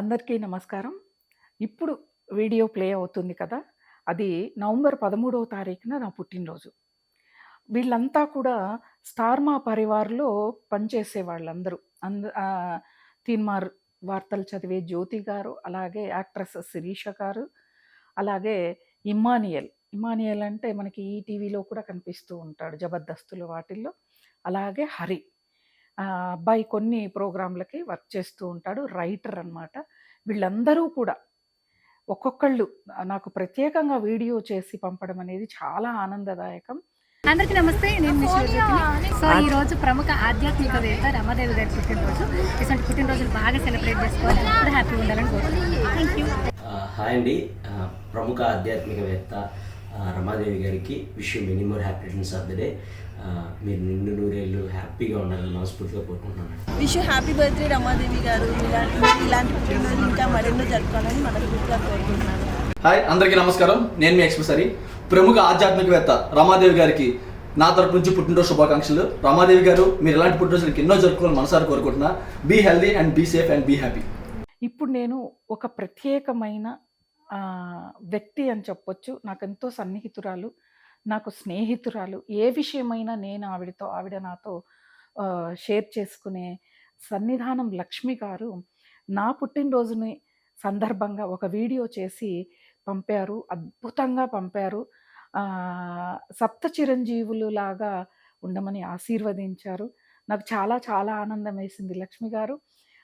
అందరికీ నమస్కారం. ఇప్పుడు వీడియో ప్లే అవుతుంది కదా అది నవంబర్ పదమూడవ తారీఖున నా పుట్టినరోజు. వీళ్ళంతా కూడా స్టార్మా పరివార్లో పనిచేసే వాళ్ళందరూ. అంద తీన్మార్ వార్తలు చదివే జ్యోతి గారు అలాగే యాక్ట్రెస్ శిరీష గారు అలాగే ఇమానియల్ ఇమానియల్ అంటే మనకి ఈటీవీలో కూడా కనిపిస్తూ ఉంటాడు జబర్దస్తులు వాటిల్లో. అలాగే హరి. అబ్బాయి కొన్ని ప్రోగ్రాంలకి వర్క్ చేస్తూ ఉంటాడు రైటర్ అన్నమాట. వీళ్ళందరూ కూడా ఒక్కొక్కళ్ళు నాకు ప్రత్యేకంగా వీడియో చేసి పంపడం అనేది చాలా ఆనందదాయకం. అందరికీ నమస్తే నేను మీ శివజ్యోతిని. సో ఈ రోజు ప్రముఖ ఆధ్యాత్మికవేత్త రమాదేవి గారి పుట్టినరోజు. ఇటువంటి పుట్టినరోజులు బాగా సెలబ్రేట్ చేసుకోవాలి. ఎప్పుడు హ్యాపీగా ఉండాలని కోరుకుంటున్నాను. థ్యాంక్ యూ హాయ్ అండి. ప్రముఖ ఆధ్యాత్మికవేత్త రమాదేవి గారికి wish many more happy returns of the day. మీరు నిండు నూరేళ్ళు హ్యాపీగా ఉండాలని మనస్ఫూర్తిగా కోరుకుంటున్నాను విష్ హ్యాపీ బర్త్డే రమాదేవి గారు. ఇలాంటి ఇలాంటి పుట్టినరోజు ఇంకా మరెన్నో జరుపుకోవాలని మనస్ఫూర్తిగా కోరుకుంటున్నాను. హాయ్ అందరికీ నమస్కారం. నేను మీ ఎక్స్ప్రెసరీ ప్రముఖ ఆధ్యాత్మికవేత్త రమాదేవి గారికి నా తరపు నుంచి పుట్టినరోజు శుభాకాంక్షలు. రమాదేవి గారు మీరు ఇలాంటి పుట్టినరోజులకి ఎన్నో జరుపుకోవాలని మనసారి కోరుకుంటున్నా. Be healthy and be safe and be happy ఇప్పుడు నేను ఒక ప్రత్యేకమైన వ్యక్తి అని చెప్పొచ్చు. నాకు ఎంతో సన్నిహితురాలు నాకు స్నేహితురాలు. ఏ విషయమైనా నేను ఆవిడతో ఆవిడ నాతో షేర్ చేసుకునే సన్నిధానం లక్ష్మి గారు నా పుట్టినరోజుని సందర్భంగా ఒక వీడియో చేసి పంపారు. అద్భుతంగా పంపారు. సప్త చిరంజీవులు లాగా ఉండమని ఆశీర్వదించారు. నాకు చాలా చాలా ఆనందం వేసింది లక్ష్మి గారు.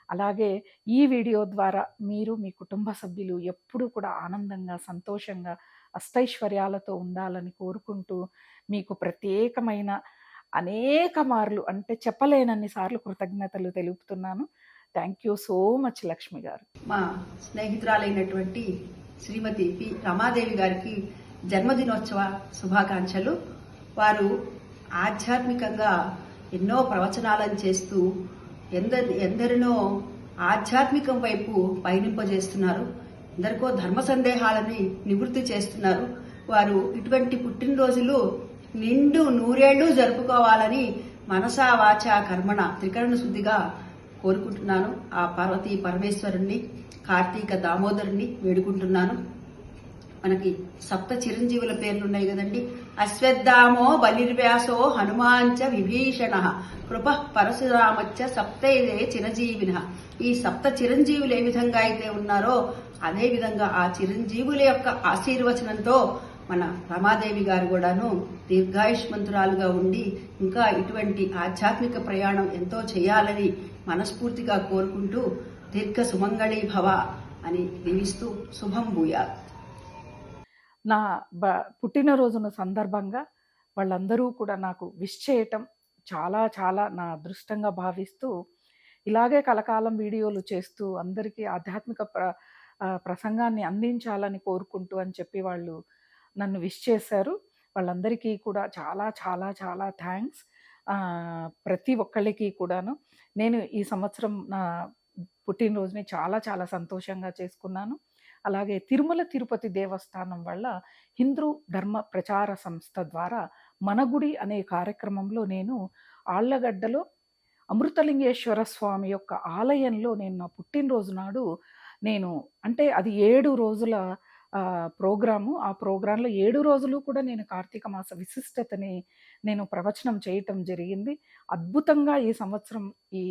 అలాగే ఈ వీడియో ద్వారా మీరు మీ కుటుంబ సభ్యులు ఎప్పుడూ కూడా ఆనందంగా సంతోషంగా అష్టైశ్వర్యాలతో ఉండాలని కోరుకుంటూ మీకు ప్రత్యేకమైన అనేక మార్లు అంటే చెప్పలేనన్ని సార్లు కృతజ్ఞతలు తెలుపుతున్నాను. Thank you so much Lakshmi garu. మా స్నేహితురాలైనటువంటి శ్రీమతి పి రమాదేవి గారికి జన్మదినోత్సవ శుభాకాంక్షలు. వారు ఆధ్యాత్మికంగా ఎన్నో ప్రవచనాలను చేస్తూ ఎందరి ఎందరినో ఆధ్యాత్మికం వైపు పయనింపజేస్తున్నారు. ఎందరికో ధర్మ సందేహాలని నివృత్తి చేస్తున్నారు. వారు ఇటువంటి పుట్టినరోజులు నిండు నూరేళ్ళు జరుపుకోవాలని మనసా వాచ కర్మణ త్రికరణ శుద్ధిగా కోరుకుంటున్నాను. ఆ పార్వతీ పరమేశ్వరుణ్ణి కార్తీక దామోదరుణ్ణి వేడుకుంటున్నాను. మనకి సప్త చిరంజీవుల పేర్లు ఉన్నాయి కదండి. అశ్వత్థామో బలిర్వ్యాసో హనుమాంచ విభీషణ. కృప పరశురామచ్చ సప్తైదే చిరంజీవిన. ఈ సప్త చిరంజీవులు ఏ విధంగా అయితే ఉన్నారో అదే విధంగా ఆ చిరంజీవుల యొక్క ఆశీర్వచనంతో మన రమాదేవి గారు కూడాను దీర్ఘాయుష్మంతురాలుగా ఉండి ఇంకా ఇటువంటి ఆధ్యాత్మిక ప్రయాణం ఎంతో చేయాలని మనస్ఫూర్తిగా కోరుకుంటూ దీర్ఘ సుమంగళీ భవ అని దీవిస్తూ శుభం భూయా నా బ పుట్టినరోజున సందర్భంగా వాళ్ళందరూ కూడా నాకు విష్ చేయటం చాలా చాలా నా అదృష్టంగా భావిస్తూ ఇలాగే కలకాలం వీడియోలు చేస్తూ అందరికీ ఆధ్యాత్మిక ప్ర ప్రసంగాన్ని అందించాలని కోరుకుంటూ అని చెప్పి వాళ్ళు నన్ను విష్ చేశారు. వాళ్ళందరికీ కూడా చాలా చాలా చాలా థ్యాంక్స్. ప్రతి ఒక్కళ్ళకి కూడాను. నేను ఈ సంవత్సరం నా పుట్టినరోజుని చాలా చాలా సంతోషంగా చేసుకున్నాను. అలాగే తిరుమల తిరుపతి దేవస్థానం వల్ల హిందూ ధర్మ ప్రచార సంస్థ ద్వారా మన గుడి అనే కార్యక్రమంలో నేను ఆళ్ళగడ్డలో అమృతలింగేశ్వర స్వామి యొక్క ఆలయంలో నేను నా పుట్టినరోజు నాడు నేను అంటే అది ఏడు రోజుల ప్రోగ్రాము. ఆ ప్రోగ్రాంలో ఏడు రోజులు కూడా నేను కార్తీక మాస విశిష్టతని నేను ప్రవచనం చేయటం జరిగింది. అద్భుతంగా ఈ సంవత్సరం ఈ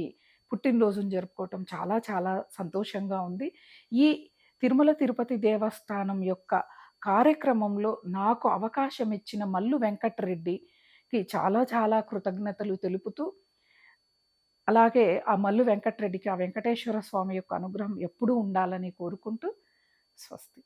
పుట్టినరోజును జరుపుకోవటం చాలా చాలా సంతోషంగా ఉంది. ఈ తిరుమల తిరుపతి దేవస్థానం యొక్క కార్యక్రమంలో నాకు అవకాశం ఇచ్చిన మల్లు వెంకటరెడ్డికి చాలా చాలా కృతజ్ఞతలు తెలుపుతూ అలాగే ఆ మల్లు వెంకటరెడ్డికి ఆ వెంకటేశ్వర స్వామి యొక్క అనుగ్రహం ఎప్పుడూ ఉండాలని కోరుకుంటూ స్వస్తి.